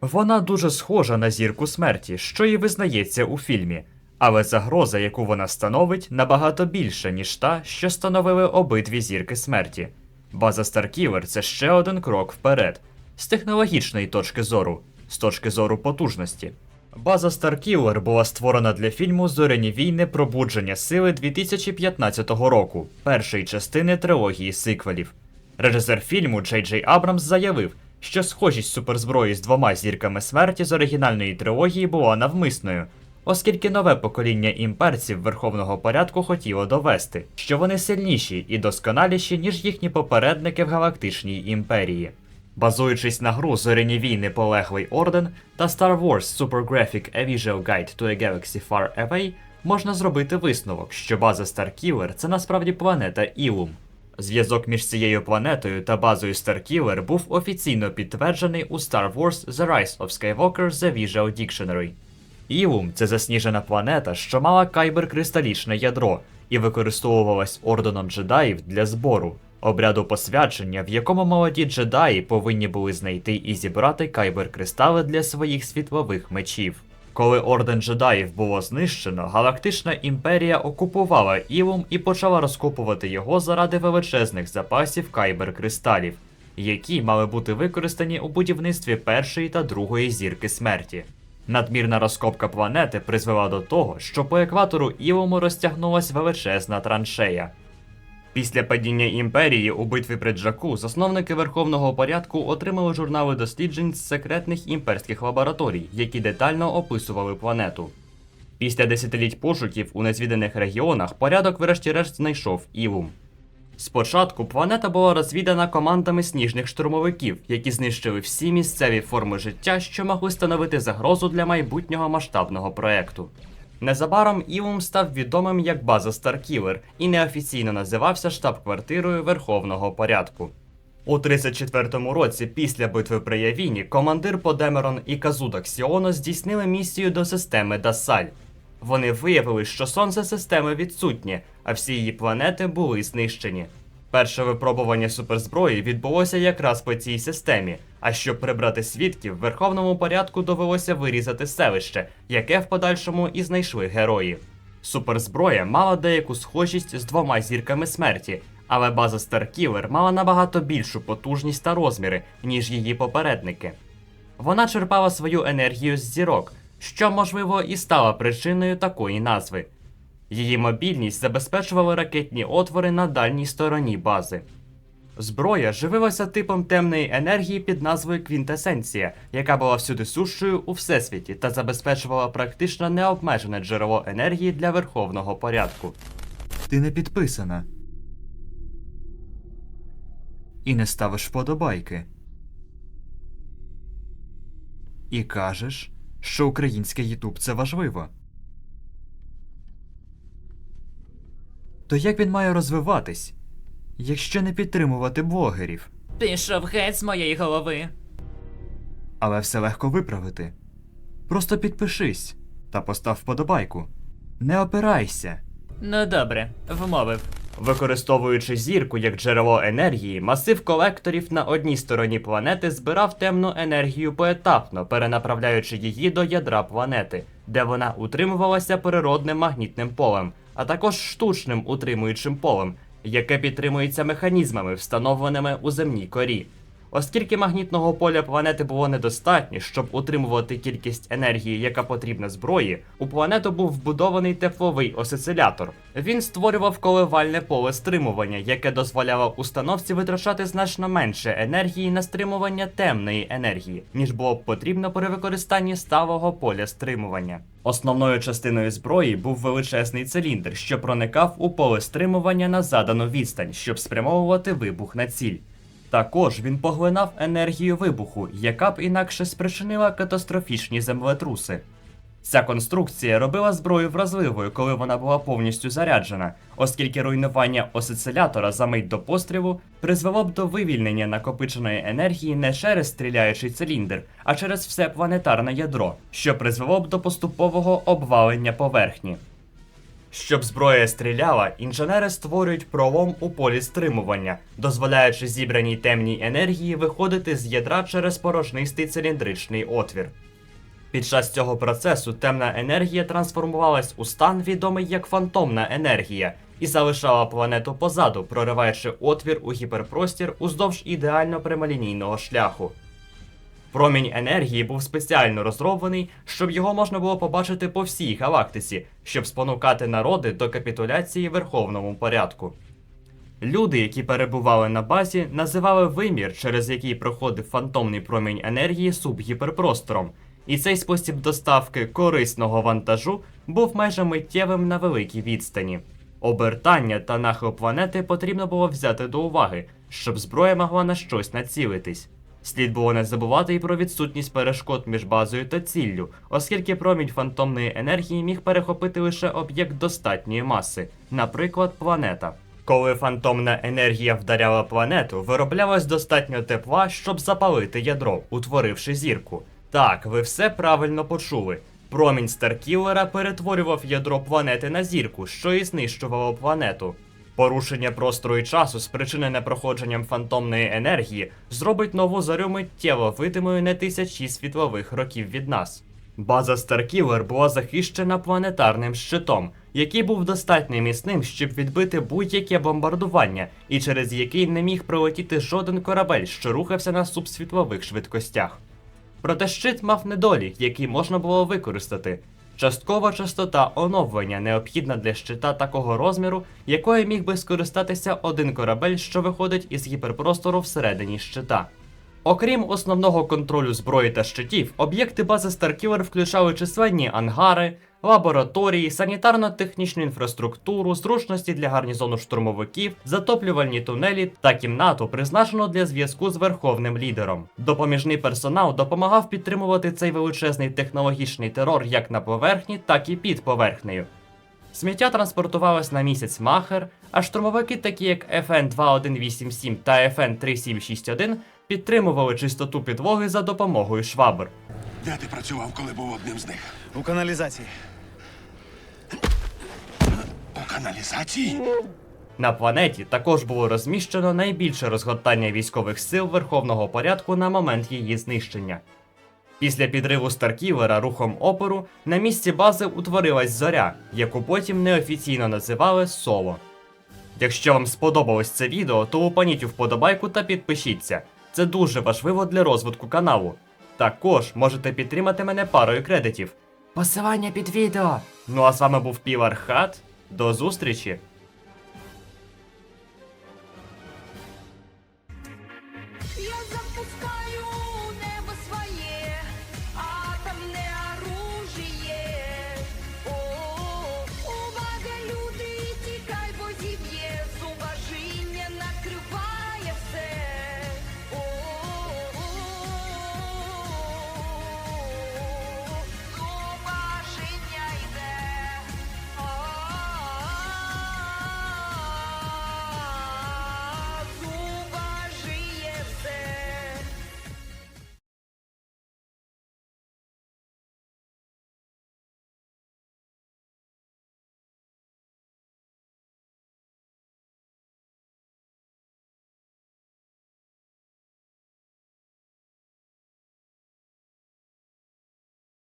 Вона дуже схожа на зірку смерті, що і визнається у фільмі, але загроза, яку вона становить, набагато більша, ніж та, що становили обидві зірки смерті. База Старкілер це ще один крок вперед, з технологічної точки зору, з точки зору потужності. База Старкілер була створена для фільму Зоряні війни Пробудження сили 2015 року, першої частини трилогії сиквелів. Режисер фільму Джей Джей Абрамс заявив, що схожість суперзброї з двома зірками смерті з оригінальної трилогії була навмисною, оскільки нове покоління імперців верховного порядку хотіло довести, що вони сильніші і досконаліші, ніж їхні попередники в галактичній імперії. Базуючись на гру Зоряні війни Полеглий Орден та Star Wars Super Graphic A Visual Guide to a Galaxy Far Away, можна зробити висновок, що база Starkiller – це насправді планета Ілум. Зв'язок між цією планетою та базою Starkiller був офіційно підтверджений у Star Wars The Rise of Skywalker The Visual Dictionary. Ілум це засніжена планета, що мала кайбер-кристалічне ядро і використовувалась орденом джедаїв для збору, обряду посвячення, в якому молоді джедаї повинні були знайти і зібрати кайбер-кристали для своїх світлових мечів. Коли орден джедаїв було знищено, Галактична імперія окупувала Ілум і почала розкопувати його заради величезних запасів кайбер-кристалів, які мали бути використані у будівництві першої та другої зірки смерті. Надмірна розкопка планети призвела до того, що по екватору Ілуму розтягнулась величезна траншея. Після падіння імперії у битві при Джаку засновники Верховного порядку отримали журнали досліджень з секретних імперських лабораторій, які детально описували планету. Після десятиліть пошуків у незвіданих регіонах порядок врешті-решт знайшов Ілум. Спочатку планета була розвідана командами сніжних штурмовиків, які знищили всі місцеві форми життя, що могли становити загрозу для майбутнього масштабного проекту. Незабаром Ілум став відомим як база Старкілер і неофіційно називався штаб-квартирою Верховного порядку. У 34-му році, після битви при Явіні, командир Подемерон і Казуда Ксіоно здійснили місію до системи Дасаль. Вони виявили, що сонце системи відсутнє, а всі її планети були знищені. Перше випробування суперзброї відбулося якраз по цій системі. А щоб прибрати свідків, в верховному порядку довелося вирізати селище, яке в подальшому і знайшли герої. Суперзброя мала деяку схожість з двома зірками смерті, але база Старкілер мала набагато більшу потужність та розміри, ніж її попередники. Вона черпала свою енергію з зірок, що, можливо, і стала причиною такої назви. Її мобільність забезпечувала ракетні отвори на дальній стороні бази. Зброя живилася типом темної енергії під назвою Квінтесенція, яка була всюди сущою у всесвіті та забезпечувала практично необмежене джерело енергії для верховного порядку. Ти не підписана. І не ставиш вподобайки. І кажеш, що українське Ютуб це важливо. То як він має розвиватись, якщо не підтримувати блогерів? Пішов геть з моєї голови. Але все легко виправити. Просто підпишись та постав вподобайку. Не опирайся. Ну добре, вмовив. Використовуючи зірку як джерело енергії, масив колекторів на одній стороні планети збирав темну енергію поетапно, перенаправляючи її до ядра планети, де вона утримувалася природним магнітним полем, а також штучним утримуючим полем, яке підтримується механізмами, встановленими у земній корі. Оскільки магнітного поля планети було недостатньо, щоб утримувати кількість енергії, яка потрібна зброї, у планету був вбудований тепловий осцилятор. Він створював коливальне поле стримування, яке дозволяло установці витрачати значно менше енергії на стримування темної енергії, ніж було б потрібно при використанні сталого поля стримування. Основною частиною зброї був величезний циліндр, що проникав у поле стримування на задану відстань, щоб спрямовувати вибух на ціль. Також він поглинав енергію вибуху, яка б інакше спричинила катастрофічні землетруси. Ця конструкція робила зброю вразливою, коли вона була повністю заряджена, оскільки руйнування осцилятора за мить до пострілу призвело б до вивільнення накопиченої енергії не через стріляючий циліндр, а через все планетарне ядро, що призвело б до поступового обвалення поверхні. Щоб зброя стріляла, інженери створюють пролом у полі стримування, дозволяючи зібраній темній енергії виходити з ядра через порожнистий циліндричний отвір. Під час цього процесу темна енергія трансформувалась у стан, відомий як фантомна енергія, і залишала планету позаду, прориваючи отвір у гіперпростір уздовж ідеально прямолінійного шляху. Промінь енергії був спеціально розроблений, щоб його можна було побачити по всій галактиці, щоб спонукати народи до капітуляції верховному порядку. Люди, які перебували на базі, називали вимір, через який проходив фантомний промінь енергії субгіперпростором, і цей спосіб доставки корисного вантажу був майже миттєвим на великій відстані. Обертання та нахил планети потрібно було взяти до уваги, щоб зброя могла на щось націлитись. Слід було не забувати і про відсутність перешкод між базою та ціллю, оскільки промінь фантомної енергії міг перехопити лише об'єкт достатньої маси, наприклад, планета. Коли фантомна енергія вдаряла планету, вироблялось достатньо тепла, щоб запалити ядро, утворивши зірку. Так, ви все правильно почули. Промінь Старкілера перетворював ядро планети на зірку, що і знищувало планету. Порушення простору і часу, спричинене проходженням фантомної енергії, зробить нову зарю миттєво видимою не тисячі світлових років від нас. База Старкілер була захищена планетарним щитом, який був достатньо міцним, щоб відбити будь-яке бомбардування, і через який не міг пролетіти жоден корабель, що рухався на субсвітлових швидкостях. Проте щит мав недолік, який можна було використати. Часткова частота оновлення необхідна для щита такого розміру, якою міг би скористатися один корабель, що виходить із гіперпростору всередині щита. Окрім основного контролю зброї та щитів, об'єкти бази Старкілер включали численні ангари, лабораторії, санітарно-технічну інфраструктуру, зручності для гарнізону штурмовиків, затоплювальні тунелі та кімнату, призначену для зв'язку з верховним лідером. Допоміжний персонал допомагав підтримувати цей величезний технологічний терор як на поверхні, так і під поверхнею. Сміття транспортувалось на місяць Махер, а штурмовики, такі як FN 2187 та FN 3761, підтримували чистоту підлоги за допомогою швабр. Де ти працював, коли був одним з них? У каналізації. Каналізації? На планеті також було розміщено найбільше розгортання військових сил верховного порядку на момент її знищення. Після підриву Старкілера рухом опору на місці бази утворилась зоря, яку потім неофіційно називали Соло. Якщо вам сподобалось це відео, то лупаніть у вподобайку та підпишіться. Це дуже важливо для розвитку каналу. Також можете підтримати мене парою кредитів. Посилання під відео. Ну а з вами був Півар Хат. До зустрічі!